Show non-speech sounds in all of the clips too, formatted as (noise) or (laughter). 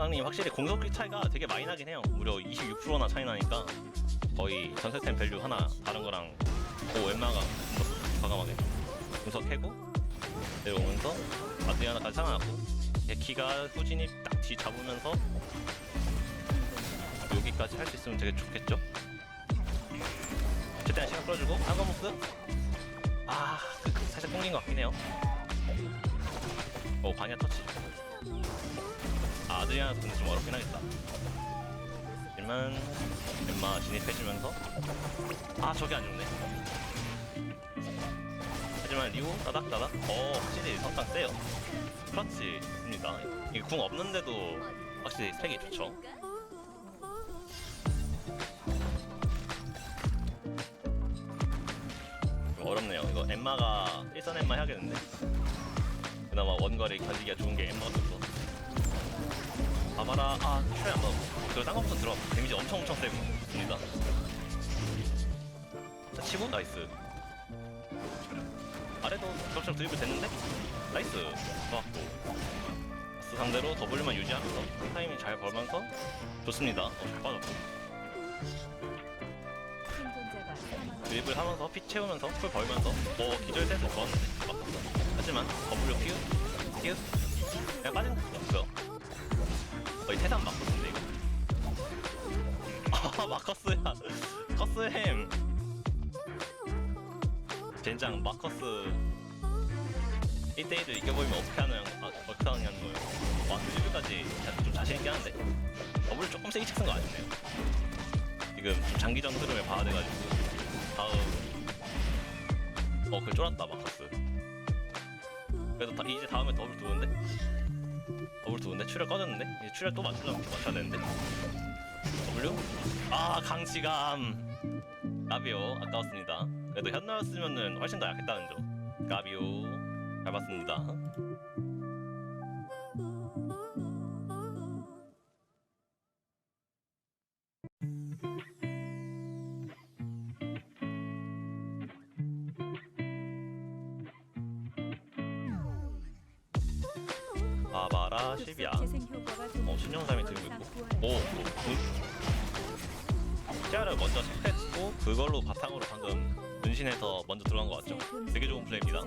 최강님 확실히 공격기 차이가 되게 많이 나긴 해요. 무려 26%나 차이 나니까 거의 전세템 밸류 하나 다른 거랑 오 웬마가 과감하게 분석 해고 내려오면서 아드리아나까지 살아났고 키가 후진이 딱 뒤 잡으면서 여기까지 할 수 있으면 되게 좋겠죠? 최대한 시간 끌어주고 한거모스 아 그, 그, 살짝 끊긴 것 같긴 해요 오 바니아 터치 아, 아드리아나 근데 좀 어렵긴 하겠다. 하지만 엠마 진입해주면서 아 저게 안 좋네. 하지만 리오 따닥따닥. 어 확실히 선상 세요. 있습니다. 이게 궁 없는데도 확실히 스펙이 좋죠. 좀 어렵네요. 이거 엠마가 일선 엠마 해야겠는데. 그나마 원거리 견디기가 좋은 게 엠마가 없어 봐봐라 아안 먹었고 그리고 딴거부터 들어 데미지 엄청 엄청 세고 좋습니다. 자 치고 나이스. 아래도 겹쳐 드리블 됐는데? 나이스. 좋았고. 스 상대로 더블만 유지하면서 타이밍 잘 걸면서 좋습니다. 어, 잘 빠졌고. 드립을 하면서 피 채우면서 풀 벌면서 뭐 기절 센스 좋았는데 하지만 W 피우 피우. 그냥 빠진 태산 마커스인데 이거 아 마커스야. 커스햄. 젠장 마커스. 1대1을 이겨버리면 어떻게 하는 아, 어떻게 하느냐는 거예요? 와 1류까지 좀 자신있게 하는데 W 조금 세게 찍은 거 아니네요? 지금 좀 장기전 흐름을 봐야 돼가지고. 다음. 어, 그 쫄았다 마커스. 그래도 다, 이제 다음에 더블 두는데 더블 두는데 출혈 꺼졌는데 이제 출혈 또 맞추려면 이렇게 맞춰야 되는데 W 아 강치감 까비오 아까웠습니다. 그래도 현나였으면은 훨씬 더 약했다는 점. 까비오 잘 봤습니다. 야. 어, 신영삼이 들고 있고. 오, 오, 그 시야를 먼저 체크했고 그걸로 바탕으로 방금 은신해서 먼저 들어간 것 같죠? 되게 좋은 플레이입니다.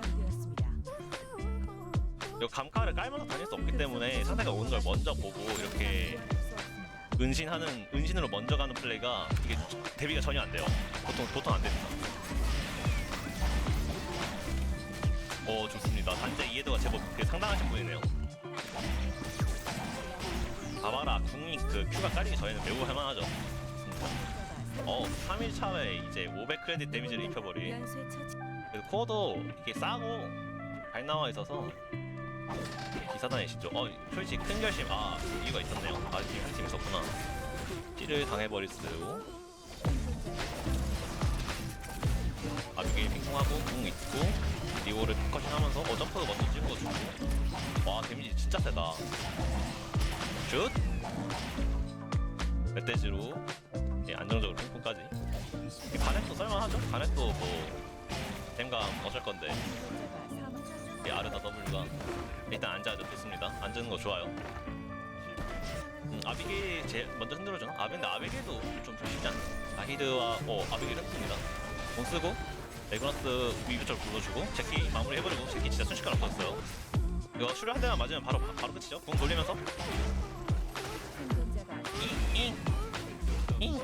이거 감카를 깔면서 다닐 수 없기 때문에 상대가 오는 걸 먼저 보고 이렇게 은신하는 은신으로 먼저 가는 플레이가 이게 대비가 전혀 안 돼요. 보통 보통 안 됩니다. 오 좋습니다. 단제 이해도가 제법 되게 상당하신 분이네요. 봐봐라 궁이 그 큐가 깔리기 전에는 매우 할만하죠. 어 3일 차에 이제 500 크레딧 데미지를 입혀버린. 그래도 코어도 이게 싸고 잘 나와 있어서 기사단이시죠. 어, 솔직히 큰 결심, 아, 이유가 있었네요. 아, 팀, 한팀 있었구나. 찌를 당해버릴 수. 아비게일 핑퐁하고, 궁 있고, 리오를 포커싱 하면서, 어, 점프도 먼저 찍어주고. 와, 데미지 진짜 세다. 슛! 멧돼지로, 예, 안정적으로. 이 가넷도 쓸만하죠? 가넷도 뭐, 댐감 어쩔 건데. 이 아르다 W가 일단 앉아도 좋습니다. 앉는 거 좋아요. 음, 아비게일 제 먼저 흔들어주나? 아 근데 아비게일도 좀 쉽지 않나? 아히드와 어 아비게일 흔듭니다. 공 쓰고 레그너스 위부처럼 불러주고 제키 마무리 해버리고 제키 진짜 순식간 없었어요. 이거 슈를 한 대만 맞으면 바로 바로 끝이죠. 공 돌리면서 잉잉 잉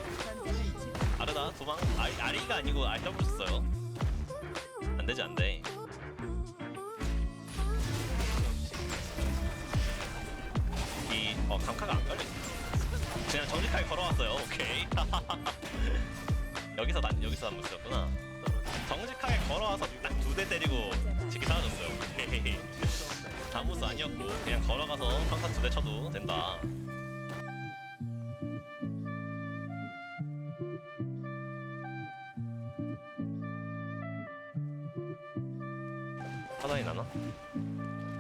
아르다 도망 아, 아리가 아니고 RW 썼어요. 안 되지 안 돼. 이 어, 감카가 안 걸려. 그냥 정직하게 걸어왔어요. 오케이. (laughs) 여기서 난 여기서 난 못쓰였구나. 정직하게 걸어와서 딱 두 대 때리고 지키 사라졌어요. 헤헤헤. 다무스 아니었고 그냥 걸어가서 평타 두대 쳐도 된다. 화단이 나나?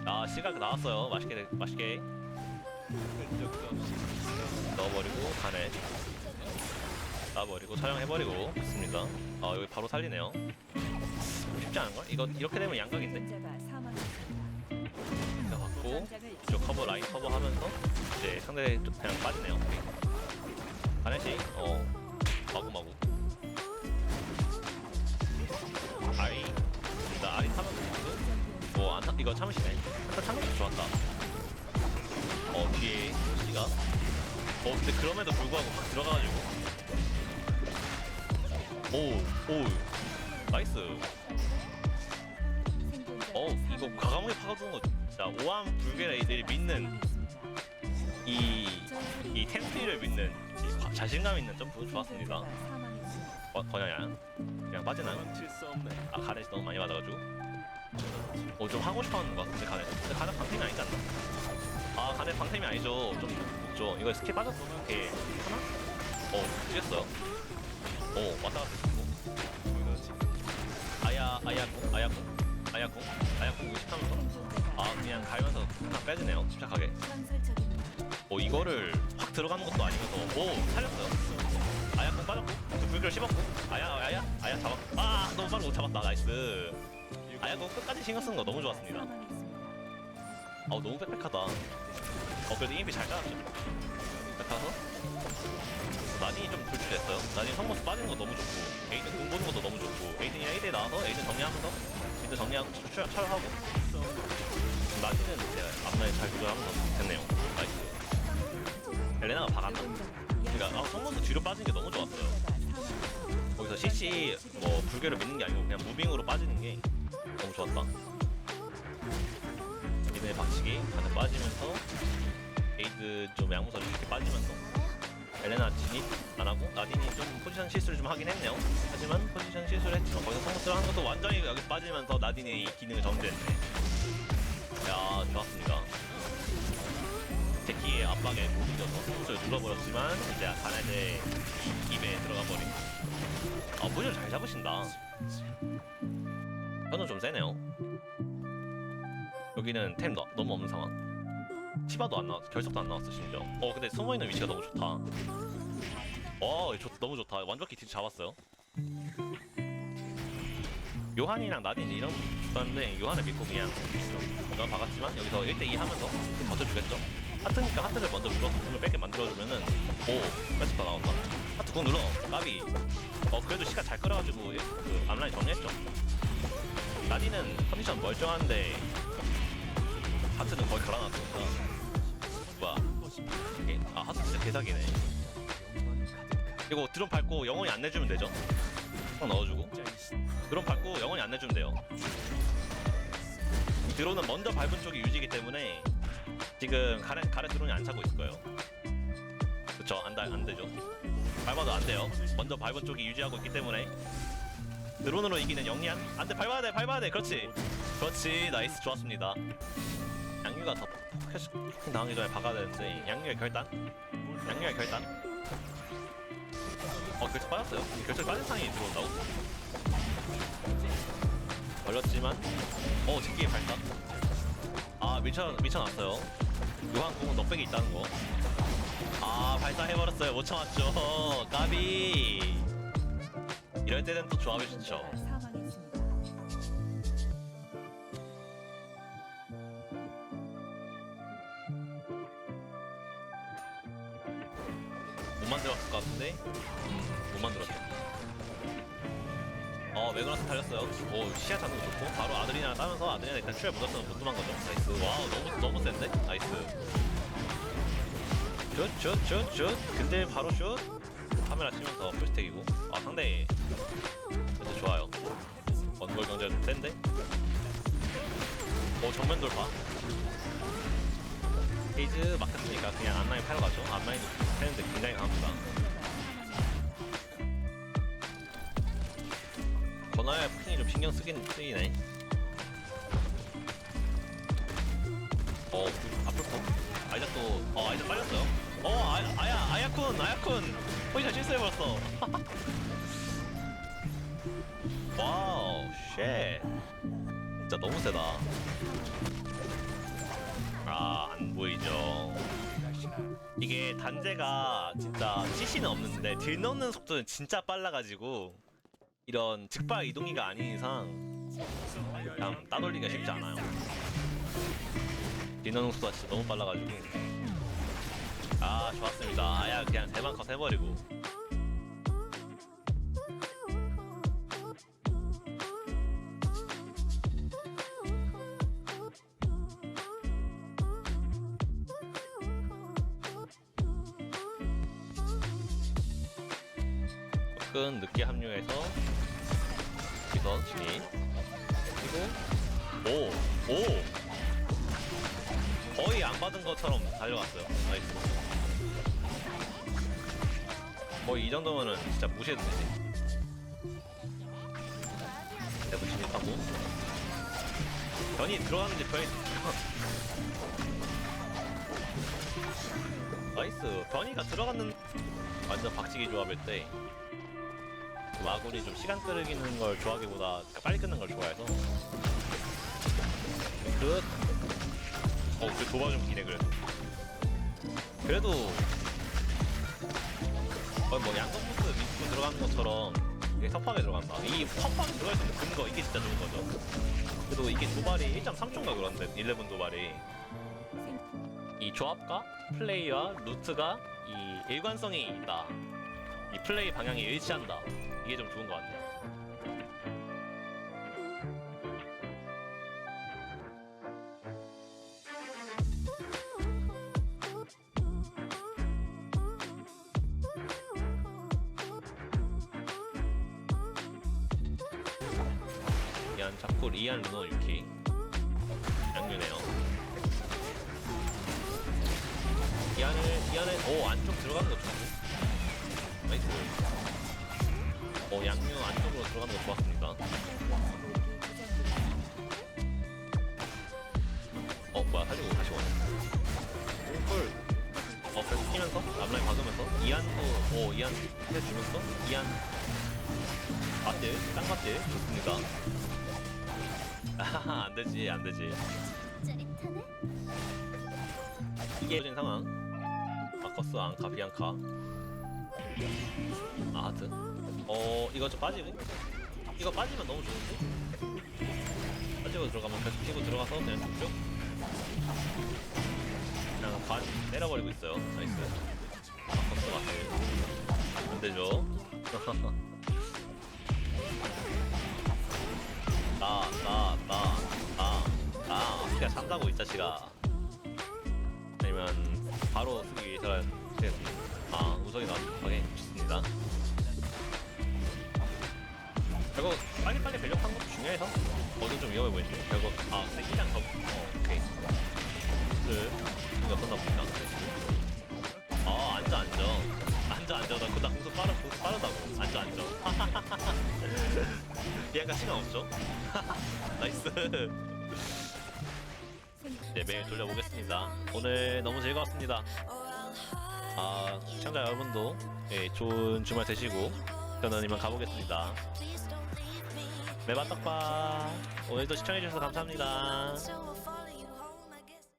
아 시각 나왔어요. 맛있게 돼- 맛있게 넣어버리고 간에 놔버리고 촬영해버리고 좋습니다. 아 여기 바로 살리네요. 쉽지 않은 걸? 이거 이렇게 되면 양각인데? 전장을 이쪽 커버 라인 커버하면서 이제 상대 좀 그냥 빠지네요. 가네시 어 마구 마구 아리 나 아리 타면 지금 뭐안 타, 이거 참으시네. 참는 게 좋았다. 어 뒤에 씨가 어 근데 그럼에도 불구하고 확 들어가가지고 오오 나이스. 어 이거 과감하게 파고드는 거 진짜 오함 불결 애들이 믿는 이이 템트리를 믿는 이 과- 자신감 있는 점프 좋았습니다. 어, 건영야 그냥 빠지나요? 아 가넷이 너무 많이 받아가지고. 어 좀 하고 싶어하는 것 같은데 가넷. 근데 가넷 방템이 아니지 않나? 아 가넷 방템이 아니죠. 좀 높죠. 이거 스킬 빠졌어 이렇게 하나? 어 뛰었어요. 오 왔다 갔다 했고. 아야 아야궁 아야궁 아야궁 아야궁 50하면서 아 그냥 가면서 그냥 빼지네요. 침착하게. 어 이거를 확 들어가는 것도 아니면서. 오 살렸어요. 아야궁 빠졌고. 불결 씹었고. 아야 아야 아야 잡았고 아 너무 빠르고 잡았다. 나이스. 아야궁 끝까지 신경 쓰는 거 너무 좋았습니다. 어우 너무 빽빽하다. 어 그래도 EMP 잘 깔았죠? 빽빽해서? 나딘이 좀 불출됐어요. 나딘 성모스 빠지는 거 너무 좋고. 에이든 공 보는 것도 너무 좋고. 에이든이 1대 나와서 에이든 정리하면서 에이든 정리하고 추- 철하고 나딘은 이제 앞라인 잘 조절하면서 됐네요 나이스 엘레나가 박았나? 그러니까 아, 성모스 뒤로 빠지는 게 너무 좋았어요 거기서 CC 뭐 불교를 믿는 게 아니고 그냥 무빙으로 빠지는 게 너무 좋았다 이번에 박치기 가득 빠지면서 에이드 좀 양무서 이렇게 빠지면서 엘레나 진입 안 하고 나딘이 좀 포지션 실수를 좀 하긴 했네요. 하지만 포지션 실수를 했지만 거기서 성공을 하는 것도 완전히 여기 빠지면서 나딘의 이 기능을 정지했네. 야 좋았습니다. 제키의 압박에 못 이겨서 성공을 눌러버렸지만 이제 가네드의 입에 들어가 버린. 아 포지션 잘 잡으신다. 현은 좀 세네요. 여기는 템 너, 너무 없는 상황. 치바도 안 나왔어. 결석도 안 나왔어 심지어. 어 근데 숨어 있는 위치가 너무 좋다. 어 좋, 너무 좋다. 완벽히 뒤 잡았어요. 요한이랑 나딘 이런 좋았는데 요한을 믿고 그냥 먼저 박았지만 여기서 1대2 하면서 버텨주겠죠? 하트니까 하트를 먼저 눌러서 공을 뺏게 만들어주면은 오 패스가 나온다. 하트 공 눌러 까비. 어 그래도 시간 잘 끌어가지고 그 앞라인 정리했죠. 나딘은 컨디션 멀쩡한데 하트는 거의 갈아놨으니까 뭐야 아 하트 진짜 개사기네 이거 드론 밟고 영원히 안 내주면 되죠 딱 넣어주고 드론 밟고 영원히 안이 드론은 먼저 밟은 쪽이 유지기 때문에 지금 가래, 가래 드론이 안 차고 있을 거예요. 그쵸? 안, 다- 안 되죠. 밟아도 안 돼요. 먼저 밟은 쪽이 유지하고 있기 때문에. 드론으로 이기는 영리한 안 돼 밟아야 돼 밟아야 돼! 그렇지! 그렇지. 나이스. 좋았습니다. 양유가 더 포켓 당하기 전에 박아야 되는데 양유의 결단? 양유의 결단? 어 결정 빠졌어요? 결정 빠진 상황이 들어온다고 걸렸지만 어 제끼의 발사. 아 미쳐 미쳐놨어요. 요한 공은 넉백이 있다는 거아 발사해버렸어요. 못 참았죠. (laughs) 까비. 이럴 때는 또 조합이 좋죠. 못 만들었을 것 같은데? 음, 못 만들었어 어 매그너스 달렸어요. 오 시야 잡는 거 좋고. 바로 아드리나 따면서 아드리나 일단 큐에 묻었으면 못 도망가죠. 나이스. 와우 너무 너무 센데? 나이스. 슛슛슛 슛. 근데 바로 슛. 카메라 치면서 풀스택이고. 아 상대. 진짜 좋아요. 원골 경제가 좀 센데? 오 정면 돌파. 페이즈 막혔으니까 그냥 앞라인 팔러 가죠. 앞라인도 패는데 굉장히 강합니다 건아야 포킹이 좀 신경 쓰긴 쓰이네. 어, 앞을 포. 아이작 또, 어, 아이작 빨렸어요. 어, 아, 아야, 아야쿤, 아야쿤. 포지션 실수해버렸어. (laughs) 와우, 쉣. 진짜 너무 세다. 아, 안 보이죠. 이게 단제가 진짜 CC는 없는데 딜 넣는 속도는 진짜 빨라가지고 이런 즉발 이동기가 아닌 이상 그냥 따돌리기가 쉽지 않아요. 디너는 수가 진짜 너무 빨라가지고. 아 좋았습니다. 아, 야 그냥 대만 컷 해버리고. 끈 늦게 합류해서 여기서 진입 그리고 오! 오! 거의 안 받은 것처럼 달려갔어요. 나이스. 거의 이 정도면은 진짜 무시해도 되지. 대부 진입하고. 변이 들어가는지 변이 (laughs) 나이스. 변이가 들어갔는 완전 박치기 조합일 때 마구리 좀 시간 끄르기는 걸 좋아하기보다 빨리 끊는 걸 좋아해서 끝. 어, 그 도와준 기네 그래도. 그래도 거의 뭐 양성부스 밑으로 들어가는 것처럼 이게 섭하게 들어간다. 이 섭하게 들어갈 수 있는 근거 이게 진짜 좋은 거죠. 그래도 이게 도발이 1.3초인가 그런데 11 도발이 이 조합과 플레이와 루트가 이 일관성이 있다. 이 플레이 방향이 일치한다. 이게 좀 좋은 것 같네요. 이안 잡골 이안 루너 유키 양유네요. 이안을 이안에 오 안쪽 들어가는 거 좋고 나이스. 오 양유 안쪽으로 들어가는 거 좋았습니다. 어 뭐야 살리고 다시 오네. 오헐. 어 계속 뛰면서 앞라인 박으면서 이안도 오 이안 해주면서 이안 맞들 쌍맞들 좋습니다. (laughs) 아하하 안 되지 안 되지. 짜릿하네. 이게 진 상황. 바커스 앙카 비앙카. 아 하트. 어 이거 좀 빠지고. 이거 빠지면 너무 좋은데? 빠지고 들어가면 계속 뛰고 들어가서 그냥 쭉쭉. 그냥 반 때려버리고 있어요. 나이스. 바커스 마트. 안 되죠. (laughs) 나, 나, 나, 나, 나. 그냥 산다고 이 자식아. 아니면 바로 쓰기 위해서 아 우석이 나와서 하게 좋습니다. 결국 빨리빨리 배력한 것도 중요해서 어느 좀 위험해 보이네요. 결국 아 근데 일장 더 어, 오케이. 그 이거 어떤다 보니까 아 앉아 앉아 앉아 앉아 나 그나 공속 빠르 공속 빠르다고 앉아 앉아 (laughs) 얘가 시간 없죠? (laughs) 나이스. 네, 매일 돌려보겠습니다. 오늘 너무 즐거웠습니다. 아, 시청자 여러분도 예, 좋은 주말 되시고 저는 이만 가보겠습니다. 매바 떡밥 오늘도 시청해주셔서 감사합니다.